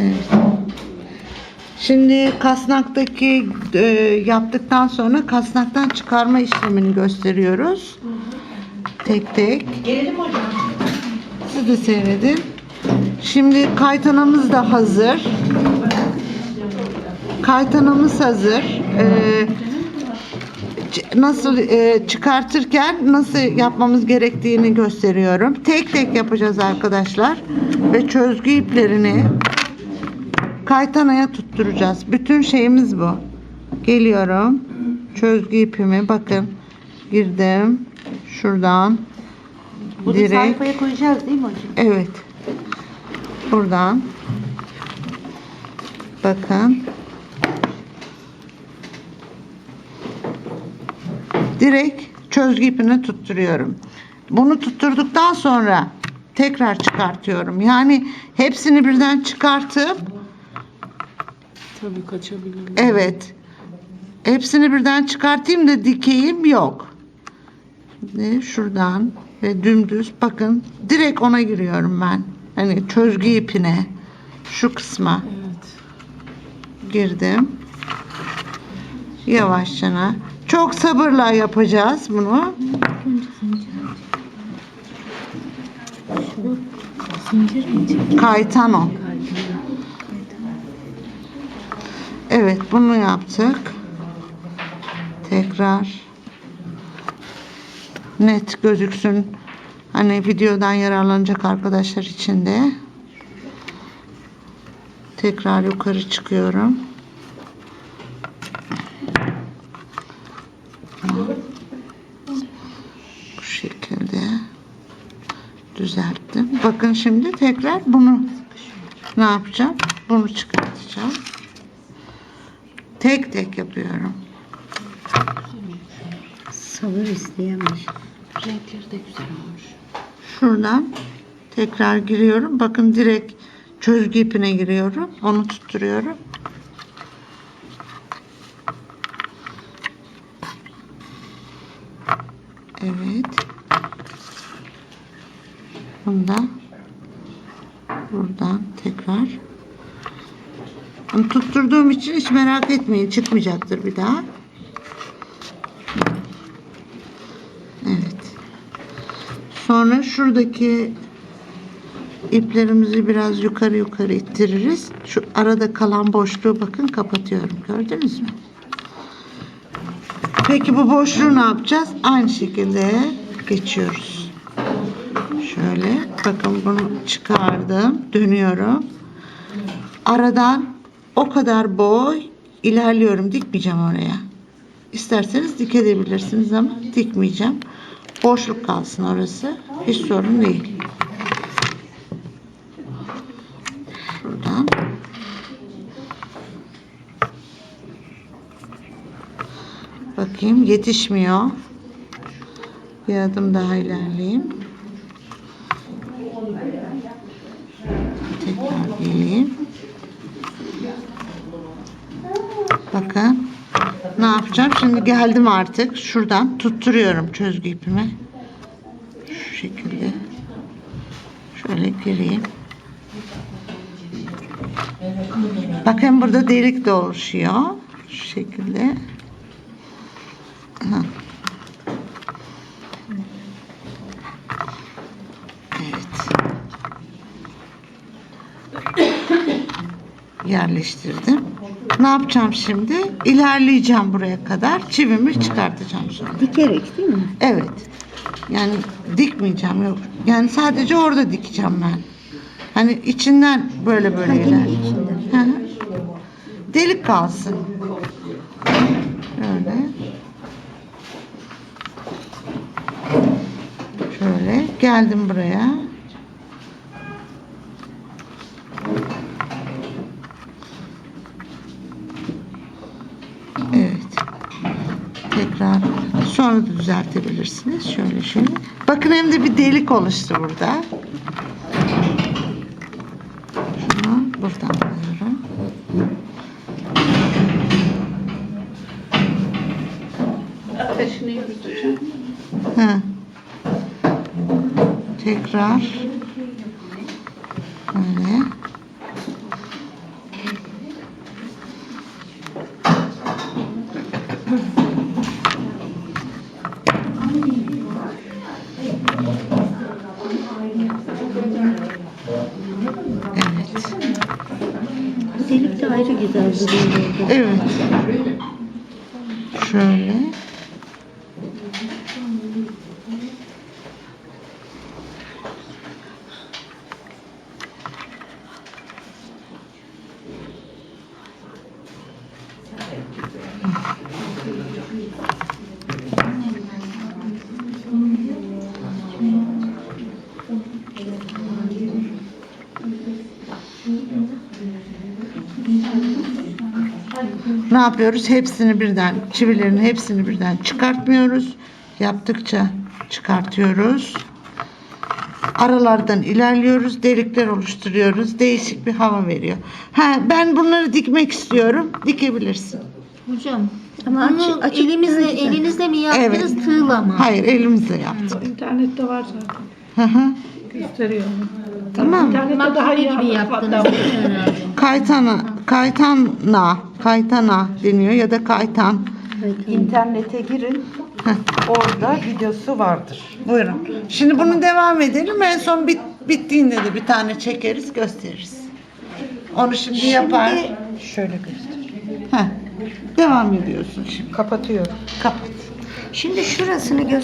Evet. Şimdi kasnaktaki e, yaptıktan sonra kasnaktan çıkarma işlemini gösteriyoruz. Tek tek. Gelelim hocam. Siz de seyredin. Şimdi kaytanamız da hazır. Kaytanamız hazır. Ee, nasıl e, çıkartırken nasıl yapmamız gerektiğini gösteriyorum. Tek tek yapacağız arkadaşlar. Ve çözgü iplerini kaytanaya tutturacağız. Bütün şeyimiz bu. Geliyorum. Çözgü ipimi bakın. Girdim. Şuradan. Bunu Direkt. sayfaya koyacağız değil mi hocam? Evet. Buradan. Bakın. Direkt çözgü ipini tutturuyorum. Bunu tutturduktan sonra tekrar çıkartıyorum. Yani hepsini birden çıkartıp Tabii kaçabilir. evet. Hepsini birden çıkartayım da dikeyim yok. Şimdi şuradan ve dümdüz bakın direkt ona giriyorum ben. Hani çözgü ipine şu kısma Evet. girdim. Yavaşça. Çok sabırla yapacağız bunu. Kaytan o. Evet bunu yaptık. Tekrar net gözüksün. Hani videodan yararlanacak arkadaşlar için de tekrar yukarı çıkıyorum. Bu şekilde düzelttim. Bakın şimdi tekrar bunu ne yapacağım? Bunu çıkartacağım. Tek tek yapıyorum. Sabır isteyemiş. Renkleri de güzel olmuş. Şuradan tekrar giriyorum. Bakın direkt çözgü ipine giriyorum. Onu tutturuyorum. Evet. Bunda buradan tekrar Bunu tutturduğum için hiç merak etmeyin çıkmayacaktır bir daha. Evet. Sonra şuradaki iplerimizi biraz yukarı yukarı ittiririz. Şu arada kalan boşluğu bakın kapatıyorum. Gördünüz mü? Peki bu boşluğu ne yapacağız? Aynı şekilde geçiyoruz. Şöyle bakın bunu çıkardım. Dönüyorum. Aradan o kadar boy ilerliyorum. Dikmeyeceğim oraya. İsterseniz dikebilirsiniz ama dikmeyeceğim. Boşluk kalsın orası. Hiç sorun değil. Şuradan. Bakayım yetişmiyor. Bir adım daha ilerleyeyim. Tekrar geleyim. Bakın. Ne yapacağım? Şimdi geldim artık. Şuradan tutturuyorum çözgü ipimi. Şu şekilde. Şöyle gireyim. Bakın burada delik de oluşuyor. Şu şekilde. Evet. Yerleştirdim. Ne yapacağım şimdi? İlerleyeceğim buraya kadar. Çivimi çıkartacağım sonra. Dikerek değil mi? Evet. Yani dikmeyeceğim yok. Yani sadece orada dikeceğim ben. Hani içinden böyle böyle Ha, yine iler. içinden. Hı hı. Delik kalsın. Şöyle. Şöyle geldim buraya. Evet. Tekrar sonra da düzeltebilirsiniz. Şöyle şöyle. Bakın hem de bir delik oluştu burada. Şunu buradan alıyorum. Yürüteceğim. Hı. Tekrar Evet. Bu delik de ayrı güzel duruyor. Evet. Şöyle. Ne yapıyoruz? Hepsini birden, çivilerin hepsini birden çıkartmıyoruz. Yaptıkça çıkartıyoruz. Aralardan ilerliyoruz, delikler oluşturuyoruz. Değişik bir hava veriyor. Ha, ben bunları dikmek istiyorum. Dikebilirsin. Hocam Ama bunu açık- açık elimizle, güzel. elinizle mi yaptınız Evet. tığla mı? Hayır, elimizle yaptık. İnternette var zaten. Hı hı. Gösteriyor. Tamam. İnternette daha Makine iyi gibi yaptınız. Kaytana, kaytana, kaytana deniyor ya da kaytan. İnternete girin. Orada videosu vardır. Buyurun. Şimdi bunu devam edelim. En son bit, bittiğinde de bir tane çekeriz, gösteririz. Onu şimdi, yapar. Şöyle göster. Heh. Devam ediyorsun şimdi. Kapatıyorum. Kapat. Şimdi şurasını göster.